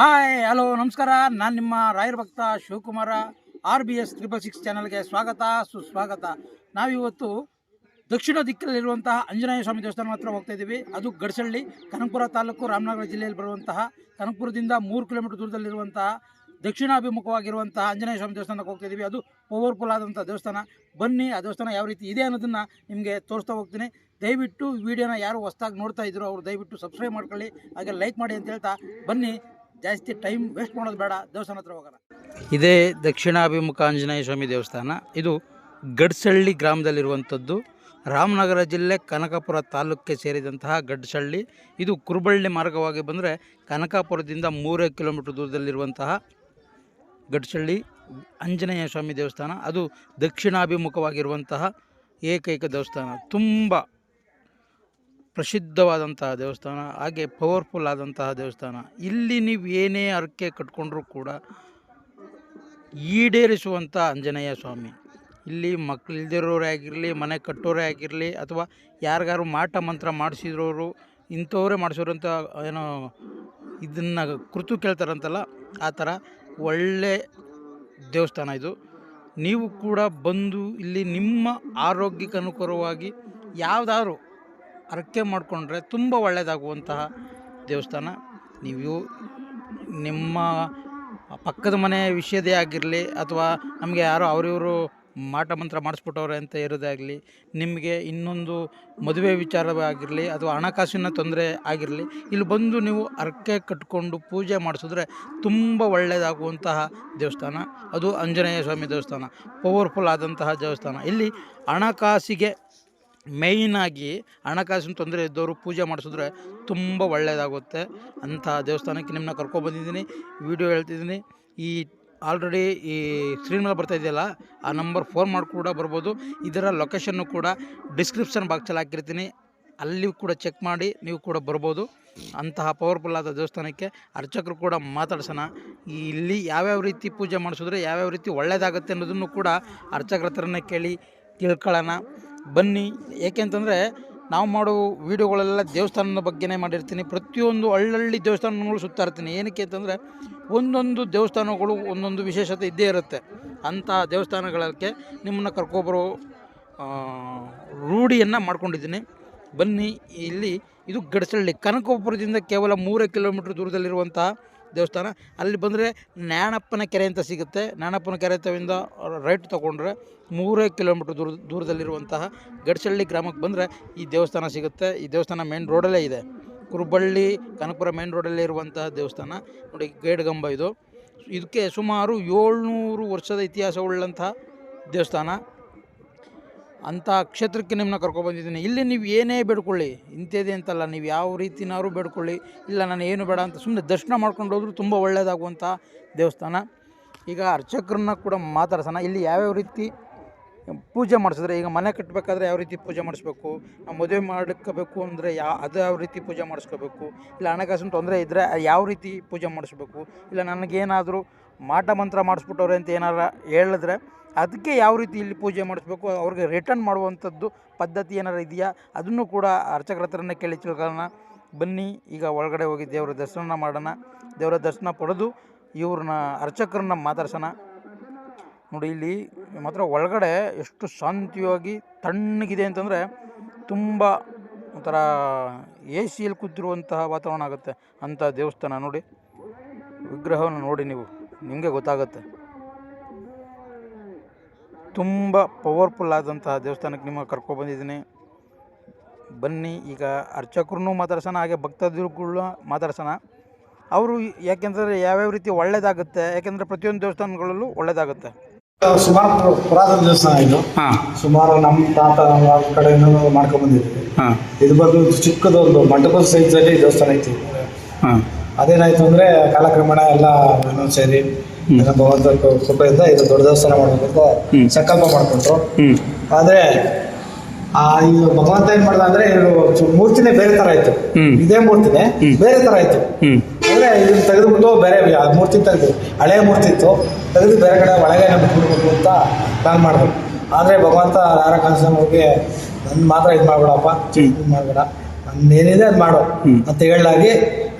Hi hello ನಮಸ್ಕಾರ. ನಾನು ನಿಮ್ಮ ರಾಯರ ಭಕ್ತ Shivakumara R B S triple six ಚಾನಲ್ಗೆ ಸ್ವಾಗತ, ಸುಸ್ವಾಗತ. ನಾವಿವತ್ತು ದಕ್ಷಿಣ ದಿಕ್ಕಲ್ಲಿರುವಂತಹ ಆಂಜನೇಯ ಸ್ವಾಮಿ ದೇವಸ್ಥಾನ ಹತ್ರ ಹೋಗ್ತಾ ಇದ್ದೀವಿ. ಅದು ಗಡಸಳ್ಳಿ, ಕನಕಪುರ ತಾಲೂಕು, ರಾಮನಗರ ಜಿಲ್ಲೆಯಲ್ಲಿ ಬರುವಂತಹ ಕನಕಪುರದಿಂದ ಮೂರು ಕಿಲೋಮೀಟರ್ ದೂರದಲ್ಲಿರುವಂತಹ ದಕ್ಷಿಣಾಭಿಮುಖವಾಗಿರುವಂತಹ ಆಂಜನೇಯ ಸ್ವಾಮಿ ದೇವಸ್ಥಾನಕ್ಕೆ ಹೋಗ್ತಾ ಇದ್ದೀವಿ. ಅದು ಪವರ್ಫುಲ್ ಆದಂಥ ದೇವಸ್ಥಾನ. ಬನ್ನಿ, ಆ ದೇವಸ್ಥಾನ ಯಾವ ರೀತಿ ಇದೆ ಅನ್ನೋದನ್ನು ನಿಮಗೆ ತೋರಿಸ್ತಾ ಹೋಗ್ತೀನಿ. ದಯವಿಟ್ಟು ವಿಡಿಯೋನ ಯಾರು ಹೊಸ್ದಾಗಿ ನೋಡ್ತಾ ಇದ್ರು ಅವರು ದಯವಿಟ್ಟು ಸಬ್ಸ್ಕ್ರೈಬ್ ಮಾಡ್ಕೊಳ್ಳಿ, ಹಾಗೆ ಲೈಕ್ ಮಾಡಿ ಅಂತ ಹೇಳ್ತಾ ಬನ್ನಿ. ಜಾಸ್ತಿ ಟೈಮ್ ವೇಸ್ಟ್ ಮಾಡೋದು ಬೇಡ, ದೇವಸ್ಥಾನ ಹತ್ರ ಹೋಗೋಣ ಇದೇ ದಕ್ಷಿಣಾಭಿಮುಖ ಆಂಜನೇಯ ಸ್ವಾಮಿ ದೇವಸ್ಥಾನ. ಇದು ಗಡ್ಸಳ್ಳಿ ಗ್ರಾಮದಲ್ಲಿರುವಂಥದ್ದು. ರಾಮನಗರ ಜಿಲ್ಲೆ ಕನಕಪುರ ತಾಲೂಕಿಗೆ ಸೇರಿದಂತಹ ಗಡ್ಸಳ್ಳಿ. ಇದು ಕುರುಬಳ್ಳಿ ಮಾರ್ಗವಾಗಿ ಬಂದರೆ ಕನಕಪುರದಿಂದ ಮೂರೇ ಕಿಲೋಮೀಟರ್ ದೂರದಲ್ಲಿರುವಂತಹ ಗಡ್ಸಳ್ಳಿ ಆಂಜನೇಯ ಸ್ವಾಮಿ ದೇವಸ್ಥಾನ. ಅದು ದಕ್ಷಿಣಾಭಿಮುಖವಾಗಿರುವಂತಹ ಏಕೈಕ ದೇವಸ್ಥಾನ. ತುಂಬ ಪ್ರಸಿದ್ಧವಾದಂತಹ ದೇವಸ್ಥಾನ, ಹಾಗೆ ಪವರ್ಫುಲ್ ಆದಂತಹ ದೇವಸ್ಥಾನ. ಇಲ್ಲಿ ನೀವು ಏನೇ ಅರಕೆ ಕಟ್ಕೊಂಡ್ರೂ ಕೂಡ ಈಡೇರಿಸುವಂಥ ಆಂಜನೇಯ ಸ್ವಾಮಿ. ಇಲ್ಲಿ ಮಕ್ಕಳಿಲ್ದಿರೋರೇ ಆಗಿರಲಿ, ಮನೆ ಕಟ್ಟೋರೇ ಆಗಿರಲಿ, ಅಥವಾ ಯಾರಿಗಾರು ಮಾಟ ಮಂತ್ರ ಮಾಡಿಸಿರೋರು, ಇಂಥವರೇ ಮಾಡಿಸೋರು ಅಂತ ಏನೋ, ಇದನ್ನು ಕುರಿತು ಕೇಳ್ತಾರಂತಲ್ಲ, ಆ ಥರ ಒಳ್ಳೆ ದೇವಸ್ಥಾನ ಇದು. ನೀವು ಕೂಡ ಬಂದು ಇಲ್ಲಿ ನಿಮ್ಮ ಆರೋಗ್ಯಕ್ಕೆ ಅನುಕೂಲವಾಗಿ ಯಾವುದಾದ್ರು ಹರಕೆ ಮಾಡಿಕೊಂಡ್ರೆ ತುಂಬ ಒಳ್ಳೆಯದಾಗುವಂತಹ ದೇವಸ್ಥಾನ. ನೀವು ನಿಮ್ಮ ಪಕ್ಕದ ಮನೆ ವಿಷಯದೇ ಆಗಿರಲಿ ಅಥವಾ ನಮಗೆ ಯಾರೋ ಅವರಿವರು ಮಾಟ ಮಂತ್ರ ಮಾಡಿಸ್ಬಿಟ್ಟವ್ರೆ ಅಂತ ಇರೋದೇ ಆಗಲಿ, ನಿಮಗೆ ಇನ್ನೊಂದು ಮದುವೆ ವಿಚಾರವೇ ಆಗಿರಲಿ ಅಥವಾ ಹಣಕಾಸಿನ ತೊಂದರೆ ಆಗಿರಲಿ, ಇಲ್ಲಿ ಬಂದು ನೀವು ಹರಕೆ ಕಟ್ಕೊಂಡು ಪೂಜೆ ಮಾಡಿಸಿದ್ರೆ ತುಂಬ ಒಳ್ಳೆಯದಾಗುವಂತಹ ದೇವಸ್ಥಾನ. ಅದು ಆಂಜನೇಯ ಸ್ವಾಮಿ ದೇವಸ್ಥಾನ, ಪವರ್ಫುಲ್ ಆದಂತಹ ದೇವಸ್ಥಾನ. ಇಲ್ಲಿ ಹಣಕಾಸಿಗೆ ಮೇಯ್ನಾಗಿ ಹಣಕಾಸಿನ ತೊಂದರೆ ಇದ್ದವರು ಪೂಜೆ ಮಾಡಿಸಿದ್ರೆ ತುಂಬ ಒಳ್ಳೆಯದಾಗುತ್ತೆ ಅಂಥ ದೇವಸ್ಥಾನಕ್ಕೆ ನಿಮ್ಮನ್ನ ಕರ್ಕೊಬಂದಿದ್ದೀನಿ ವಿಡಿಯೋ ಹೇಳ್ತಿದ್ದೀನಿ. ಈ ಆಲ್ರೆಡಿ ಈ ಸ್ಕ್ರೀನ್ ಮೇಲೆ ಬರ್ತಾ ಇದೆಯಲ್ಲ, ಆ ನಂಬರ್ ಫೋನ್ ಮಾಡಿ ಕೂಡ ಬರ್ಬೋದು. ಇದರ ಲೊಕೇಶನ್ನು ಕೂಡ ಡಿಸ್ಕ್ರಿಪ್ಷನ್ ಬಾಕ್ಸಲ್ಲಿ ಹಾಕಿರ್ತೀನಿ. ಅಲ್ಲಿ ಕೂಡ ಚೆಕ್ ಮಾಡಿ ನೀವು ಕೂಡ ಬರ್ಬೋದು. ಅಂತಹ ಪವರ್ಫುಲ್ ಆದ ದೇವಸ್ಥಾನಕ್ಕೆ ಅರ್ಚಕರು ಕೂಡ ಮಾತಾಡ್ಸೋಣ. ಇಲ್ಲಿ ಯಾವ್ಯಾವ ರೀತಿ ಪೂಜೆ ಮಾಡಿಸಿದ್ರೆ ಯಾವ್ಯಾವ ರೀತಿ ಒಳ್ಳೆಯದಾಗುತ್ತೆ ಅನ್ನೋದನ್ನು ಕೂಡ ಅರ್ಚಕರ ಹತ್ರನೇ ಕೇಳಿ ತಿಳ್ಕೊಳ್ಳೋಣ. ಬನ್ನಿ. ಏಕೆಂತಂದರೆ ನಾವು ಮಾಡೋ ವೀಡಿಯೋಗಳೆಲ್ಲ ದೇವಸ್ಥಾನದ ಬಗ್ಗೆನೇ ಮಾಡಿರ್ತೀನಿ. ಪ್ರತಿಯೊಂದು ಹಳ್ಳಳ್ಳಿ ದೇವಸ್ಥಾನಗಳು ಸುತ್ತಾ ಇರ್ತೀನಿ. ಏನಕ್ಕೆ ಅಂತಂದರೆ ಒಂದೊಂದು ದೇವಸ್ಥಾನಗಳು ಒಂದೊಂದು ವಿಶೇಷತೆ ಇದ್ದೇ ಇರುತ್ತೆ. ಅಂಥ ದೇವಸ್ಥಾನಗಳಕ್ಕೆ ನಿಮ್ಮನ್ನು ಕರ್ಕೊಬರೋ ರೂಢಿಯನ್ನು ಮಾಡ್ಕೊಂಡಿದ್ದೀನಿ. ಬನ್ನಿ, ಇಲ್ಲಿ ಇದು ಗಡಸಳ್ಳಿ. ಕನಕಪುರದಿಂದ ಕೇವಲ ಮೂರೇ ಕಿಲೋಮೀಟ್ರ್ ದೂರದಲ್ಲಿರುವಂತಹ ದೇವಸ್ಥಾನ. ಅಲ್ಲಿ ಬಂದರೆ ನ್ಯಾಣಪ್ಪನ ಕೆರೆ ಅಂತ ಸಿಗುತ್ತೆ. ನ್ಯಾಣಪ್ಪನ ಕೆರೆ ತವಿಂದ ರೈಟ್ ತೊಗೊಂಡ್ರೆ ಮೂರೇ ಕಿಲೋಮೀಟ್ರ್ ದೂರ, ದೂರದಲ್ಲಿರುವಂತಹ ಗಡ್ಸಳ್ಳಿ ಗ್ರಾಮಕ್ಕೆ ಬಂದರೆ ಈ ದೇವಸ್ಥಾನ ಸಿಗುತ್ತೆ. ಈ ದೇವಸ್ಥಾನ ಮೇನ್ ರೋಡಲ್ಲೇ ಇದೆ. ಕುರುಬಳ್ಳಿ, ಕನಕಪುರ ಮೇನ್ ರೋಡಲ್ಲೇ ಇರುವಂತಹ ದೇವಸ್ಥಾನ. ನೋಡಿ ಗೇಡ್ಗಂಬ ಇದು. ಇದಕ್ಕೆ ಸುಮಾರು ಏಳ್ನೂರು ವರ್ಷದ ಇತಿಹಾಸವುಳ್ಳಂತಹ ದೇವಸ್ಥಾನ. ಅಂಥ ಕ್ಷೇತ್ರಕ್ಕೆ ನಿಮ್ಮನ್ನ ಕರ್ಕೊಬಂದಿದ್ದೀನಿ ಇಲ್ಲಿ ನೀವು ಏನೇ ಬೇಡ್ಕೊಳ್ಳಿ. ಇಂಥದ್ದೇ ಅಂತಲ್ಲ, ನೀವು ಯಾವ ರೀತಿನಾದ್ರೂ ಬೇಡ್ಕೊಳ್ಳಿ. ಇಲ್ಲ, ನಾನು ಏನು ಬೇಡ ಅಂತ ಸುಮ್ಮನೆ ದರ್ಶನ ಮಾಡ್ಕೊಂಡು ಹೋದ್ರೂ ತುಂಬ ಒಳ್ಳೆಯದಾಗುವಂಥ ದೇವಸ್ಥಾನ. ಈಗ ಅರ್ಚಕರನ್ನ ಕೂಡ ಮಾತಾಡ್ಸೋಣ. ಇಲ್ಲಿ ಯಾವ್ಯಾವ ರೀತಿ ಪೂಜೆ ಮಾಡಿಸಿದ್ರೆ, ಈಗ ಮನೆ ಕಟ್ಟಬೇಕಾದ್ರೆ ಯಾವ ರೀತಿ ಪೂಜೆ ಮಾಡಿಸ್ಬೇಕು? ನಾವು ಮದುವೆ ಮಾಡ್ಕೋಬೇಕು ಅಂದರೆ ಯಾ, ಅದು ಯಾವ ರೀತಿ ಪೂಜೆ ಮಾಡಿಸ್ಕೋಬೇಕು? ಇಲ್ಲ, ಹಣಕಾಸಿನ ತೊಂದರೆ ಇದ್ದರೆ ಯಾವ ರೀತಿ ಪೂಜೆ ಮಾಡಿಸ್ಬೇಕು? ಇಲ್ಲ, ನನಗೇನಾದರೂ ಮಾಟ ಮಂತ್ರ ಮಾಡಿಸ್ಬಿಟ್ಟವ್ರೆ ಅಂತ ಏನಾರ ಹೇಳಿದ್ರೆ ಅದಕ್ಕೆ ಯಾವ ರೀತಿ ಇಲ್ಲಿ ಪೂಜೆ ಮಾಡಿಸ್ಬೇಕು, ಅವ್ರಿಗೆ ರಿಟರ್ನ್ ಮಾಡುವಂಥದ್ದು ಪದ್ಧತಿ ಏನಾರು ಇದೆಯಾ? ಅದನ್ನು ಕೂಡ ಅರ್ಚಕರ ಹತ್ರನೇ ಕೇಳಿ ತಿಳ್ಕೊಳ್ಳೋಣ. ಬನ್ನಿ, ಈಗ ಒಳಗಡೆ ಹೋಗಿ ದೇವರ ದರ್ಶನ ಮಾಡೋಣ. ದೇವರ ದರ್ಶನ ಪಡೆದು ಇವ್ರನ್ನ ಅರ್ಚಕರನ್ನ ಮಾತಾಡ್ಸೋಣ. ನೋಡಿ, ಇಲ್ಲಿ ಮಾತ್ರ ಒಳಗಡೆ ಎಷ್ಟು ಶಾಂತಿಯಾಗಿ ತಣ್ಣಗಿದೆ ಅಂತಂದರೆ ತುಂಬ ಒಂಥರ ಎ ಸಿಯಲ್ಲಿ ಕೂತಿರುವಂತಹ ವಾತಾವರಣ ಆಗುತ್ತೆ ಅಂಥ ದೇವಸ್ಥಾನ. ನೋಡಿ, ವಿಗ್ರಹವನ್ನು ನೋಡಿ ನೀವು. ನಿಮಗೆ ಗೊತ್ತಾಗುತ್ತೆ. ತುಂಬ ಪವರ್ಫುಲ್ ಆದಂತಹ ದೇವಸ್ಥಾನಕ್ಕೆ ನಿಮಗೆ ಕರ್ಕೊಬಂದಿದ್ದೀನಿ ಬನ್ನಿ ಈಗ ಅರ್ಚಕರನ್ನು ಮಾತಾಡ್ಸೋಣ ಹಾಗೆ ಭಕ್ತಾದಿಗಳು ಮಾತಾಡ್ಸೋಣ. ಅವರು ಯಾಕೆಂದರೆ ಯಾವ್ಯಾವ ರೀತಿ ಒಳ್ಳೇದಾಗುತ್ತೆ ಯಾಕೆಂದರೆ ಪ್ರತಿಯೊಂದು ದೇವಸ್ಥಾನಗಳಲ್ಲೂ ಒಳ್ಳೇದಾಗುತ್ತೆ. ಸುಮಾರು ಪುರ- ಪುರಾತನ ದೇವಸ್ಥಾನ ಇದು. ಸುಮಾರು ನಮ್ಮ ತಾತ ನಮ್ಮ ಕಡೆಯಿಂದ ಮಾಡ್ಕೊಂಡ್ ಬಂದಿದ್ವಿ ಇದು ಬಂದು ಚಿಕ್ಕದೊಂದು ಮಂಟಪದ ಸೈಜ್ ಅಲ್ಲಿ ದೇವಸ್ಥಾನ ಐತಿ. ಹಾಂ. ಅದೇನಾಯ್ತು ಅಂದ್ರೆ ಕಾಲಕ್ರಮೇಣ ಎಲ್ಲ ಸೇರಿ ಎಲ್ಲ ಭಗವಂತ ಕೃಪೆಯಿಂದ ಇದು ದೊಡ್ಡ ದೇವಸ್ಥಾನ ಮಾಡ್ಬೇಕು ಅಂತ ಸಂಕಲ್ಪ ಮಾಡ್ಕೊಂಡ್ರು. ಆದ್ರೆ ಆ ಇದು ಭಗವಂತ ಏನ್ ಮಾಡ್ದ ಅಂದ್ರೆ ಇದು ಮೂರ್ತಿನೇ ಬೇರೆ ತರ ಆಯ್ತು ಹ್ಮ್. ಇದೇ ಮೂರ್ತಿನೇ ಬೇರೆ ತರ ಆಯ್ತು ಹ್ಞೂ ಅಂದ್ರೆ ಇದನ್ನ ತೆಗೆದುಬಿಟ್ಟು ಬೇರೆ ಮೂರ್ತಿ ತೆಗೆದು ಹಳೆ ಮೂರ್ತಿ ಇತ್ತು. ತೆಗೆದು ಬೇರೆ ಕಡೆ ಒಳಗೆ ಬಿಟ್ಬಿಡ್ಬೇಕು ಅಂತ ಪ್ಲಾನ್ ಮಾಡಿದ್ರು. ಆದ್ರೆ ಭಗವಂತ ಯಾರ ಹೋಗಿ ನನ್ನ ಮಾತ್ರ ಇದು ಮಾಡ್ಬೇಡಪ್ಪ. ಇದು ಮಾಡಬೇಡ. ಏನಿದೆ ಅದು ಮಾಡು. ಅಂತ ಹೇಳಲಾಗಿ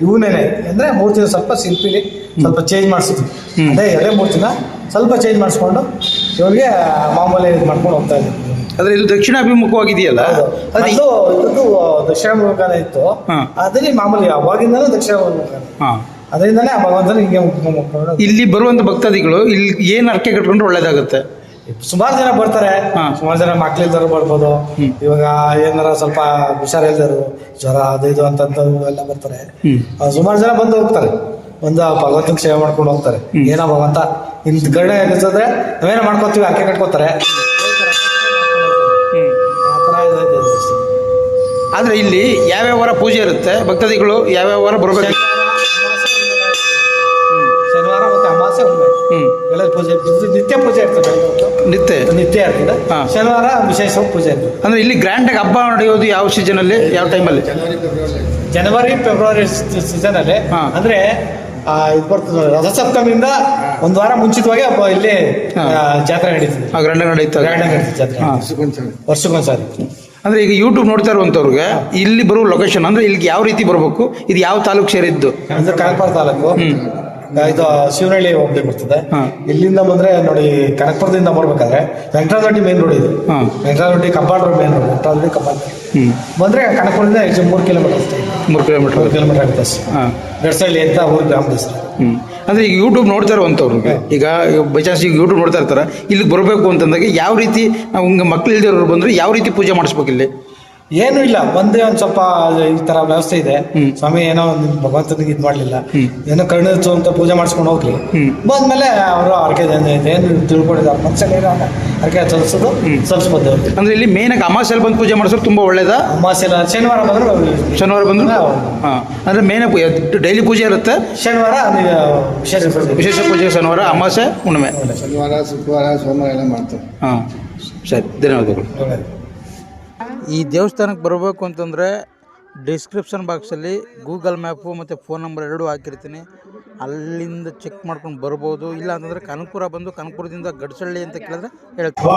ಇವನೇನೆ ಅಂದ್ರೆ ಮೂರ್ತಿನ ಸ್ವಲ್ಪ ಸಿಂಪಿಲಿ ಸ್ವಲ್ಪ ಚೇಂಜ್ ಮಾಡಿಸಿದ್ವಿ. ಅದೇ ಎರಡೇ ಮೂರ್ತಿನ ಸ್ವಲ್ಪ ಚೇಂಜ್ ಮಾಡಿಸ್ಕೊಂಡು ಇವ್ರಿಗೆ ಮಾಮೂಲಿ ಇದು ಮಾಡ್ಕೊಂಡು ಹೋಗ್ತಾ ಇದ್ವಿ. ಆದರೆ ಇದು ದಕ್ಷಿಣಾಭಿಮುಖವಾಗಿದೆಯಲ್ಲ? ಅದು ಅದು ಇದು ದಕ್ಷಿಣ ಮುಖಾನ ಇತ್ತು. ಅದರಲ್ಲಿ ಮಾಮೂಲಿ ಅವಾಗಿಂದಲೂ ದಕ್ಷಿಣ ಅದರಿಂದನೇ ಆ ಭಗವಂತನ ಹಿಂಗೆ ಮುಖ ಇಲ್ಲಿ ಬರುವಂಥ ಭಕ್ತಾದಿಗಳು ಇಲ್ಲಿ ಏನು ಅರ್ಕೆ ಕಟ್ಕೊಂಡ್ರೆ ಒಳ್ಳೇದಾಗುತ್ತೆ? ಸುಮಾರು ಜನ ಬರ್ತಾರೆ. ಹಾ. ಸುಮಾರು ಜನ ಮಕ್ಳಿಲ್ದರು ಬರ್ಬೋದು. ಇವಾಗ ಏನಾರ ಸ್ವಲ್ಪ ಹುಷಾರಿಲ್ದರು ಜ್ವರ ಅದು ಇದು ಅಂತ ಎಲ್ಲ ಬರ್ತಾರೆ. ಹ್ಮ್. ಆ, ಸುಮಾರು ಜನ ಬಂದು ಹೋಗ್ತಾರೆ. ಬಂದು ಆ ಭಗವಂತನ ಸೇವೆ ಮಾಡ್ಕೊಂಡು ಹೋಗ್ತಾರೆ. ಏನೋ ಭಗವಂತ ಇಲ್ಲಿ ಗರುಡ ಎನಿಸಿದ್ರೆ ನಾವೇನೋ ಮಾಡ್ಕೋತೀವಿ ಅಕ್ಕೆ ಕಟ್ಕೋತಾರೆ. ಆ ಥರ ಇದೈತೆ ಇದು ಅಷ್ಟೇ. ಆದರೆ ಇಲ್ಲಿ ಯಾವ್ಯಾವ ವಾರ ಪೂಜೆ ಇರುತ್ತೆ? ಭಕ್ತಾದಿಗಳು ಯಾವ್ಯಾವ ವಾರ ಬರಬೇಕು? ಶನಿವಾರ ಮತ್ತೆ ಅಮಾವಾಸ್ಯೆ ಒಮ್ಮೆ ಹ್ಞೂ ಎಲ್ಲ ಪೂಜೆ ನಿತ್ಯ ಪೂಜೆ ಇರ್ತದೆ. ಇರ್ತದೆ. ಶನಿವಾರ ವಿಶೇಷ ಪೂಜೆ ಇರ್ತದೆ. ಅಂದರೆ ಇಲ್ಲಿ ಗ್ರ್ಯಾಂಡಾಗಿ ಹಬ್ಬ ನಡೆಯೋದು ಯಾವ ಸೀಸನ್ ಅಲ್ಲಿ ಯಾವ ಟೈಮಲ್ಲಿ ಜನವರಿ ಫೆಬ್ರವರಿ ಸೀಸನ್ ಅಲ್ಲಿ. ಅಂದ್ರೆ ಇದು ಬರ್ತದೆ ರಥಸಪ್ತಮಿಯಿಂದ ಒಂದು ವಾರ ಮುಂಚಿತವಾಗಿ ಹಬ್ಬ ಇಲ್ಲಿ ಜಾತ್ರೆ ನಡೀತದೆ. ಗ್ರ್ಯಾಂಡ್ ನಡೀತದೆ. ಗ್ರ್ಯಾಂಡ್ ಆಗಿ ನಡೀತದೆ ಜಾತ್ರೆ. ವರ್ಷಕ್ಕೊಂದ್ಸಾರಿ. ಅಂದ್ರೆ ಈಗ ಯೂಟ್ಯೂಬ್ ನೋಡ್ತಾ ಇರುವಂತವ್ರಿಗೆ ಇಲ್ಲಿ ಬರುವ ಲೊಕೇಶನ್ ಅಂದ್ರೆ ಇಲ್ಲಿಗೆ ಯಾವ ರೀತಿ ಬರಬೇಕು ಇದು ಯಾವ ತಾಲೂಕು ಸೇರಿದ್ದು? ಅಂದ್ರೆ ಕನಕಪುರ ತಾಲೂಕು. ಇದು ಶಿವನಹಳ್ಳಿ ಹೋಗ್ಲಿ ಬರ್ತದೆ. ಇಲ್ಲಿಂದ ಬಂದ್ರೆ ನೋಡಿ ಕನಕಪುರದಿಂದ ಬರ್ಬೇಕಾದ್ರೆ ವೆಂಕಟರದೊಡ್ಡಿ ಮೇನ್ ರೋಡ್ ಇದು. ಹಾ. Venkataradoddi Kabbal road main road Venkataradoddi Kabbal ಬಂದ್ರೆ ಕನಕಪುರದಿಂದ ಹೆಚ್ಚು ಮೂರು ಕಿಲೋಮೀಟರ್ ಅಷ್ಟೇ ಮೂರು ಕಿಲೋಮೀಟರ್ ಮೂರು ಕಿಲೋಮೀಟರ್ ಆಗುತ್ತೆ ಅಷ್ಟೇ. ಹಾಂ. ಎಂತ ಅಂತ ಊರು ಗ್ರಾಮದ ಹೆಸರು. ಅಂದರೆ ಈಗ ಯೂಟ್ಯೂಬ್ ನೋಡ್ತಾ ಇರುವಂಥವ್ರಿಗೆ ಈಗ ಬೈ ಚಾನ್ಸ್ ಈಗ ಯೂಟ್ಯೂಬ್ ನೋಡ್ತಾ ಇರ್ತಾರೆ. ಇಲ್ಲಿಗೆ ಬರಬೇಕು ಅಂತಂದಾಗ ಯಾವ ರೀತಿ ಮಕ್ಳು ಇಲ್ದಿರೋರು ಬಂದ್ರೆ ಯಾವ ರೀತಿ ಪೂಜೆ ಮಾಡಿಸ್ಬೇಕು ಇಲ್ಲಿ? ಏನು ಇಲ್ಲ. ಒಂದೇ ಒಂದ್ ಸ್ವಲ್ಪ ಈ ತರ ವ್ಯವಸ್ಥೆ ಇದೆ. ಸ್ವಾಮಿ ಏನೋ ಒಂದು ಭಗವಂತನಿಗೆ ಇದು ಮಾಡ್ಲಿಲ್ಲ. ಏನೋ ಕರುಣಿಸು ಅಂತ ಪೂಜೆ ಮಾಡಿಸ್ಕೊಂಡು ಹೋಗ್ಲಿ. ಬಂದ್ಮೇಲೆ ಅವರು ಅರ್ಕೆ ಏನು ತಿಳ್ಕೊಂಡಿದ್ದಾರೆ ಮನ್ಸಲ್ಲಿ ಅರ್ಕೆ ಸಲ್ಸೋದು ಸಲ್ಸ್ಬೋದು ಅಂದ್ರೆ ಇಲ್ಲಿ ಮೇನ್ ಆಗಿ ಅಮಾಸೆಯಲ್ಲಿ ಬಂದು ಪೂಜೆ ಮಾಡಿಸೋದು ತುಂಬಾ ಒಳ್ಳೇದ? ಅಮಾವಾಸ್ಯೆ ಇಲ್ಲ, ಶನಿವಾರ ಬಂದ್ರು ಶನಿವಾರ ಬಂದ್ರು? ಅಂದ್ರೆ ಮೇನ್ ಡೈಲಿ ಪೂಜೆ ಇರುತ್ತೆ? ಶನಿವಾರ ವಿಶೇಷ ಪೂಜೆ. ವಿಶೇಷ ಪೂಜೆ ಶನಿವಾರ ಅಮಾಸೆ ಹುಣ್ಣಿಮೆ. ಶನಿವಾರ ಶುಕ್ರವಾರ ಸೋಮವಾರ ಎಲ್ಲ ಮಾಡ್ತಾರೆ. ಹಾ. ಸರಿ. ಧನ್ಯವಾದಗಳು. ಒಳ್ಳೆದು. ಈ ದೇವಸ್ಥಾನಕ್ಕೆ ಬರಬೇಕು ಅಂತಂದರೆ ಡಿಸ್ಕ್ರಿಪ್ಷನ್ ಬಾಕ್ಸಲ್ಲಿ ಗೂಗಲ್ ಮ್ಯಾಪು ಮತ್ತು ಫೋನ್ ನಂಬರ್ ಎರಡೂ ಹಾಕಿರ್ತೀನಿ. ಅಲ್ಲಿಂದ ಚೆಕ್ ಮಾಡ್ಕೊಂಡು ಬರ್ಬೋದು. ಇಲ್ಲ ಅಂತಂದರೆ ಕನಕಪುರ ಬಂದು ಕನಕಪುರದಿಂದ ಗಡ್ಸಳ್ಳಿ ಅಂತ ಕೇಳಿದ್ರೆ ಹೇಳ್ತೀನಿ.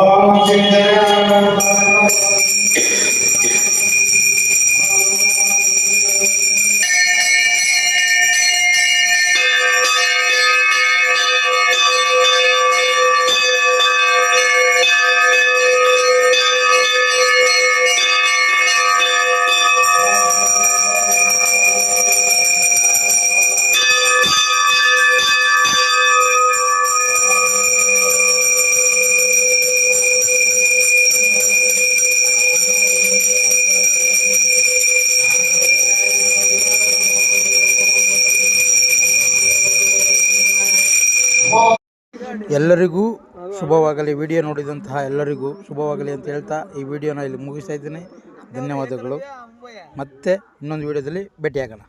ಎಲ್ಲರಿಗೂ ಶುಭವಾಗಲಿ. ವಿಡಿಯೋ ನೋಡಿದಂತಹ ಎಲ್ಲರಿಗೂ ಶುಭವಾಗಲಿ ಅಂತ ಹೇಳ್ತಾ ಈ ವಿಡಿಯೋನ ಇಲ್ಲಿ ಮುಗಿಸ್ತಾ ಇದ್ದೀನಿ. ಧನ್ಯವಾದಗಳು. ಮತ್ತೆ ಇನ್ನೊಂದು ವಿಡಿಯೋದಲ್ಲಿ ಭೇಟಿಯಾಗೋಣ.